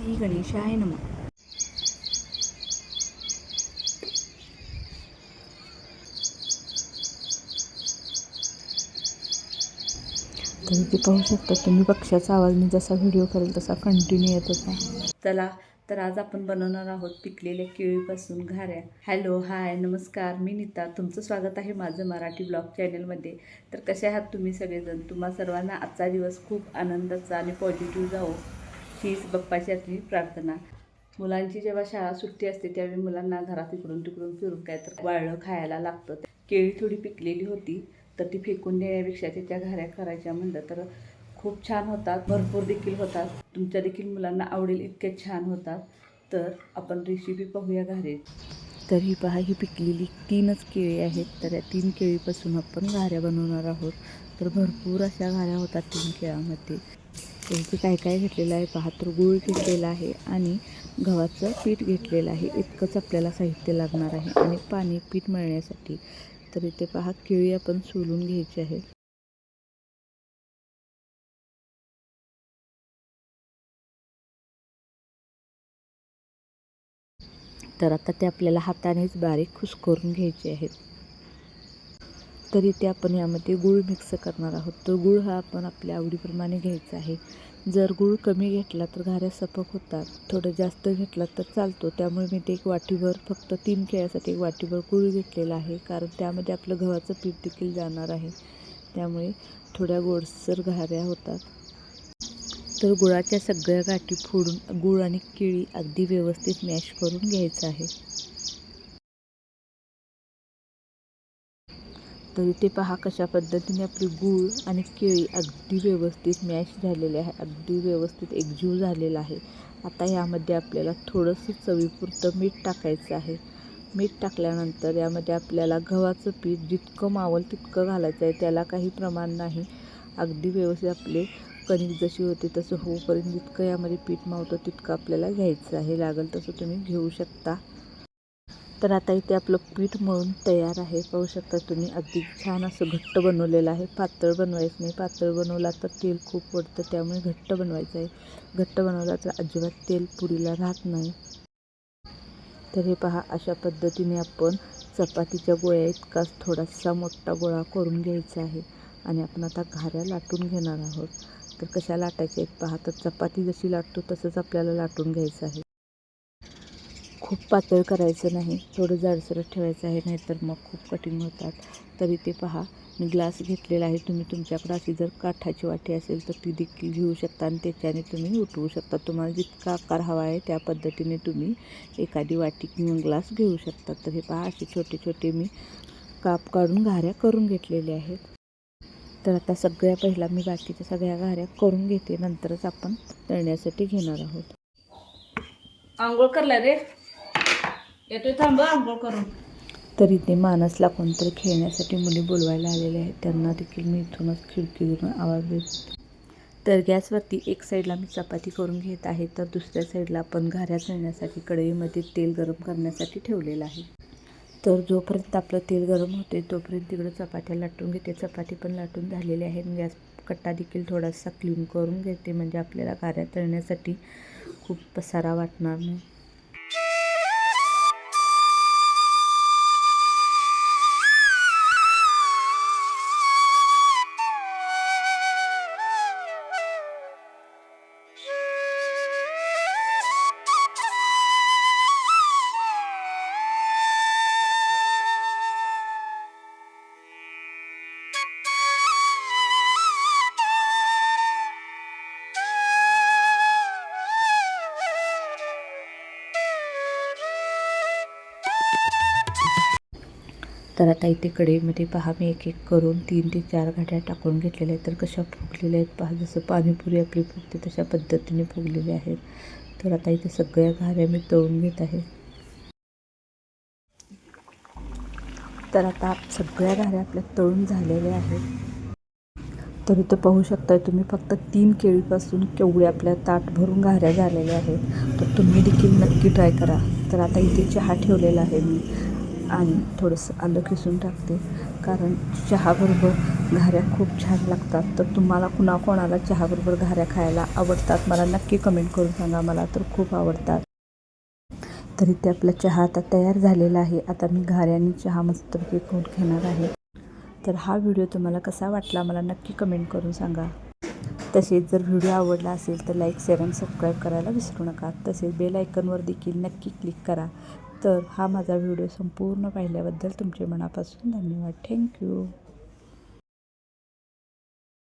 श्री गणेशाय नमः. तर इथे पाहू शकता तुम्ही पक्ष्याचा आवाज मी जसा व्हिडिओ करेल तसा कंटिन्यू येत होता. चला तर आज आपण बनवणार आहोत पिकलेल्या केळीपासून घाऱ्या. हॅलो हाय नमस्कार मी नीता. तुमचं स्वागत आहे माझं मराठी ब्लॉग चॅनलमध्ये. तर कसे आहात तुम्ही सगळेजण? तुम्हा सर्वांना आजचा दिवस खूप आनंदाचा आणि पॉझिटिव्ह जावो. हीच बाप्पाची आपली प्रार्थना. मुलांची जेव्हा शाळा सुट्टी असते त्यावेळी मुलांना घरात इकडून तिकडून फिरून काय तर वाळलं खायला लागतं. केळी थोडी पिकलेली होती तर ती फेकून देण्यापेक्षा त्याच्या घऱ्या करायच्या म्हणलं तर खूप छान होतात. भरपूर देखील होतात. तुमच्या देखील मुलांना आवडेल इतके छान होतात. तर आपण रेसिपी पाहूया घरे. तर ही पहा ही पिकलेली तीनच केळी आहेत. तर या तीन केळीपासून आपण घाऱ्या बनवणार आहोत. तर भरपूर अशा घाऱ्या होतात तीन केळामध्ये इथे काय काय घेतलेलं आहे पाहतो गूळ घेतलेला आहे आणि गव्हाचं पीठ घेतलेलं आहे. इतकंच आपल्याला साहित्य लागणार आहे आणि पाणी पीठ मळण्यासाठी. तर इथे पहा केळी आपण सोलून घ्यायची आहे. तर आता ते आपल्याला हातानेच बारीक खुश करून घ्यायचे आहेत. तरी ते आपण यामध्ये गूळ मिक्स करणार आहोत. तर गूळ हा आपण आपल्या आवडीप्रमाणे घ्यायचा आहे. जर गूळ कमी घेतला तर घाऱ्या सपक होतात. थोडं जास्त घेतला तर चालतो. त्यामुळे मी ते एक वाटीभर फक्त तीन खेळासाठी एक वाटीभर गूळ घेतलेला आहे. कारण त्यामध्ये आपलं गव्हाचं पीठ देखील जाणार आहे. त्यामुळे थोड्या गोडसर घाऱ्या होतात. तर गुळाच्या सगळ्या गाठी फोडून गुळ आणि केळी अगदी व्यवस्थित मॅश करून घ्यायचं आहे. तर इथे पहा कशा पद्धतीने आपली गूळ आणि केळी अगदी व्यवस्थित मॅश झालेले आहे. अगदी व्यवस्थित एकजीव झालेला आहे. आता यामध्ये आपल्याला थोडंसं चवीपुरतं मीठ टाकायचं आहे. मीठ टाकल्यानंतर यामध्ये आपल्याला गव्हाचं पीठ जितकं मावल तितकं घालायचं आहे. त्याला काही प्रमाण नाही. अगदी व्यवस्थित आपले कणिक जशी होते तसं होऊपर्यंत जितकं यामध्ये पीठ मावतं तितकं आपल्याला घ्यायचं आहे. लागेल तसं तुम्ही घेऊ शकता. तर आता इथे आपलं पीठ मळून तयार आहे. पाहू शकता तुम्ही अगदी छान असं घट्ट बनवलेलं आहे. पातळ बनवायचं नाही. पातळ बनवला तर तेल खूप पडतं त्यामुळे घट्ट बनवायचं आहे. घट्ट बनवला तर अजिबात तेल पुरीला राहत नाही. तर हे पहा अशा पद्धतीने आपण चपातीच्या गोळ्या इतकाच थोडासा मोठा गोळा करून घ्यायचा आहे. आणि आपण आता घाऱ्या लाटून घेणार आहोत. तर कशा लाटायच्या आहेत पहा तर चपाती जशी लाटतो तसंच आपल्याला लाटून घ्यायचं आहे. खूप पातळ करायचं नाही थोडं जाडसरच ठेवायचं आहे नाहीतर मग खूप कठीण होतात. तरी ते पहा मी ग्लास घेतलेला आहे तुम्ही तुमच्याकडे अशी जर काठाची वाटी असेल तर ती देखील घेऊ शकता आणि त्याच्याने तुम्ही उठवू शकता. तुम्हाला जितका आकार हवा आहे त्या पद्धतीने तुम्ही एखादी वाटी किंवा ग्लास घेऊ शकता. तर हे पहा असे छोटे छोटे मी काप काढून घाऱ्या करून घेतलेले आहेत. तर आता सगळ्या पहिला मी बाकीच्या सगळ्या घाऱ्या करून घेते नंतरच आपण तळण्यासाठी घेणार आहोत. आंघोळ करला रे. येतोय थांब आंघोळ करून. तर इथे मानसला कोणतरी खेळण्यासाठी मुली बोलवायला आलेले आहेत. त्यांना देखील मी इथूनच खिडकीवरून आवाज देत तर गॅसवरती एक साईडला मी चपाती करून घेत आहे तर दुसऱ्या साईडला आपण घाऱ्या चळण्यासाठी कढईमध्ये तेल गरम करण्यासाठी ठेवलेलं आहे. तर जोपर्यंत आपलं तेल गरम होते तोपर्यंत तिकडं चपात्या लाटून घेते. चपाती पण लाटून झालेली आहेत. गॅस कट्टा देखील थोडासा क्लीन करून घेते. म्हणजे आपल्याला घाऱ्या तळण्यासाठी खूप पसारा वाटणार नाही. तर आता इथे कढईमध्ये म्हणजे पहा मी एक एक करून तीन ते चार गाड्या टाकून घेतलेल्या आहेत. तर कशा फुगलेल्या आहेत पहा जसं पाणीपुरी आपली फुगते तशा पद्धतीने फुगलेल्या आहेत. तर आता इथे सगळ्या घाऱ्या मी तळून घेत आहे. तर आता सगळ्या घाऱ्या आपल्या तळून झालेल्या आहेत. तर इथं पाहू शकता तुम्ही फक्त तीन केळीपासून केवढ्या आपल्या ताट भरून घाऱ्या झालेल्या आहेत. तर तुम्ही देखील नक्की ट्राय करा. तर आता इथे चहा ठेवलेला आहे मी. आणि थोडंसं आलं किसून टाकते. कारण चहाबरोबर घाऱ्या खूप छान लागतात. तर तुम्हाला कुणाकोणाला चहाबरोबर घाऱ्या खायला आवडतात मला नक्की कमेंट करून सांगा. मला तर खूप आवडतात. तरी ते आपला चहा आता तयार झालेला आहे. आता मी घाऱ्याने चहा मस्तपैकी करून घेणार आहे. तर हा व्हिडिओ तुम्हाला कसा वाटला मला नक्की कमेंट करून सांगा. तसेच जर व्हिडिओ आवडला असेल तर लाईक शेअर आणि सबस्क्राईब करायला विसरू नका. तसेच बेल आयकनवर देखील नक्की क्लिक करा. तर हा माझा व्हिडिओ संपूर्ण पाहिल्याबद्दल तुमचे मनापासून धन्यवाद. थँक्यू.